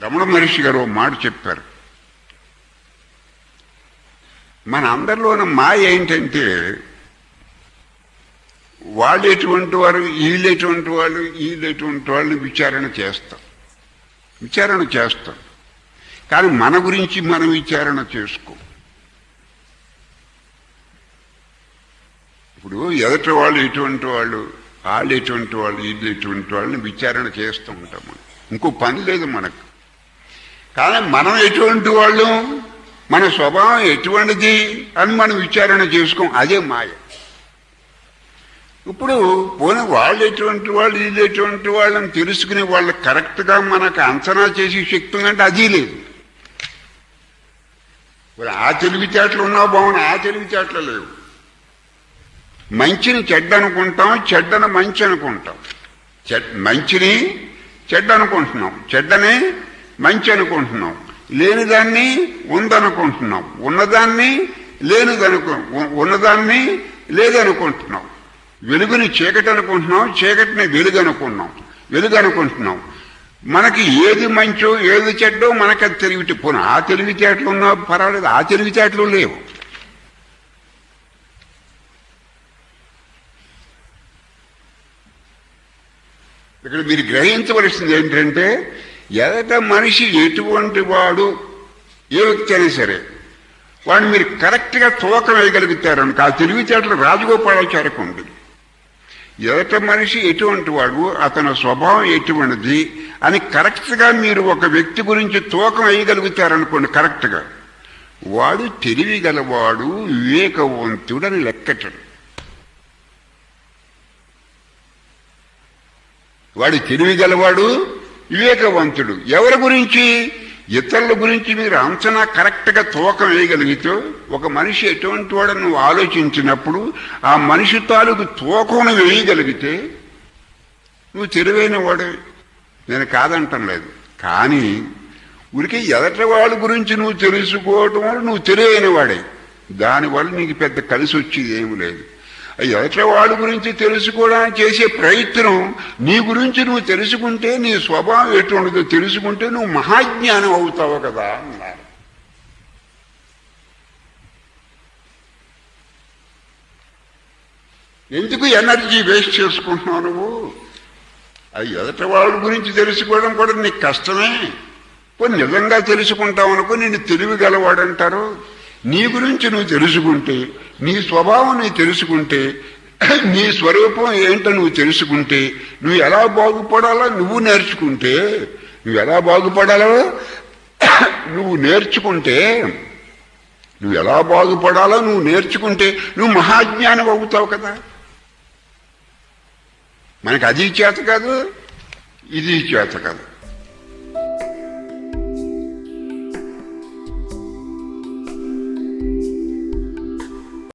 రమణ మహర్షి గారు ఓ మాట చెప్పారు. మన అందరిలోని మాయ ఏంటంటే వాళ్ళు ఎటువంటి వారు వీళ్ళు ఎటువంటి వాళ్ళు వీళ్ళు ఎటువంటి వాళ్ళని విచారణ చేస్తాం. విచారణ చేస్తాం. కానీ మన గురించి మనం విచారణ చేసుకో. ఇప్పుడు ఎదటి వాళ్ళు ఎటువంటి వాళ్ళు వాళ్ళు ఎటువంటి వాళ్ళు వీళ్ళు ఎటువంటి వాళ్ళని విచారణ చేస్తూ ఉంటాం మనం. ఇంకో పని లేదు మనకు. కానీ మనం ఎటువంటి వాళ్ళు? మన స్వభావం ఎటువంటిది అని మనం విచారణ చేసుకోం అదే మాయ. ఇప్పుడు పోనీ వాళ్ళు ఎటువంటి వాళ్ళు వీళ్ళు ఎటువంటి వాళ్ళని తెలుసుకునే వాళ్ళు కరెక్ట్గా మనకు అంచనా చేసే శక్తి ఉందంటే అది లేదు. ఆ తెలివితేటలు ఉన్నా బాగున్నా ఆ తెలివితేటలు లేవు. మంచిని చెడ్డ అనుకుంటాం చెడ్డను మంచి అనుకుంటాం. చెడ్ మంచిని చెడ్డ అనుకుంటున్నాం. చెడ్డని మంచి అనుకుంటున్నాం. లేనిదాన్ని ఉందనుకుంటున్నాం. ఉన్నదాన్ని లేనిదనుకు ఉన్నదాన్ని లేదనుకుంటున్నాం. వెలుగుని చీకటి అనుకుంటున్నాం చీకటిని వెలుగు అనుకున్నాం వెలుగు అనుకుంటున్నాం మనకి ఏది మంచో ఏది చెడ్డో మనకి అది తెలివిటి పోను ఆ తెలివితేటలు ఉన్నా పర్వాలేదు ఆ తెలివితేటలు లేవు. ఇక్కడ మీరు గ్రహించవలసింది ఏంటంటే ఎదట మనిషి ఎటువంటి వాడు ఏ వ్యక్తి అయినా సరే వాడిని మీరు కరెక్ట్గా తూకం వేయగలుగుతారనుకో ఆ తెలివితేటలు రాజగోపాలాచారికి ఉంటుంది. ఎదట మనిషి ఎటువంటి వాడు అతని స్వభావం ఎటువంటిది అని కరెక్ట్గా మీరు ఒక వ్యక్తి గురించి తూకం వేయగలుగుతారనుకోండి కరెక్ట్గా. వాడు తెలివి గలవాడు అని లెక్కటడు వాడు తెలివి గలవాడు వివేకవంతుడు. ఎవరి గురించి? ఇతరుల గురించి మీరు అంచనా కరెక్ట్గా తూకం వేయగలిగితే ఒక మనిషి ఎటువంటి వాడని నువ్వు ఆలోచించినప్పుడు ఆ మనిషి తాలూకు తూకం వేయగలిగితే నువ్వు తెలివైన వాడే. నేను కాదంటం లేదు. కానీ ఉరికి ఎదటి వాళ్ళ గురించి నువ్వు తెలుసుకోవటం వల్ల నువ్వు తెలివైన వాడే. దానివల్ల నీకు పెద్ద కలిసి వచ్చేది ఏమి లేదు. ఎదటి వాళ్ళ గురించి తెలుసుకోవడానికి చేసే ప్రయత్నం నీ గురించి నువ్వు తెలుసుకుంటే నీ స్వభావం ఎటువంటిదో తెలుసుకుంటే నువ్వు మహాజ్ఞానం అవుతావు కదా అన్నారు. ఎందుకు ఎనర్జీ వేస్ట్ చేసుకుంటున్నావు నువ్వు? అది ఎదట వాళ్ళ గురించి తెలుసుకోవడం కూడా నీకు కష్టమే. కొన్ని నిజంగా తెలుసుకుంటావు అనుకో నేను తెలివి గలవాడంటారు. నీ గురించి నువ్వు తెలుసుకుంటే నీ స్వభావం నీ తెలుసుకుంటే నీ స్వరూపం ఏంటో నువ్వు తెలుసుకుంటే నువ్వు ఎలా బాగుపడాలో నువ్వు నేర్చుకుంటే నువ్వు ఎలా బాగుపడాలో నువ్వు నేర్చుకుంటే నువ్వు ఎలా బాగుపడాలో నువ్వు నేర్చుకుంటే నువ్వు మహాజ్ఞానం అవుతావు కదా. మనకు అది చేత కాదు ఇది చేత కాదు.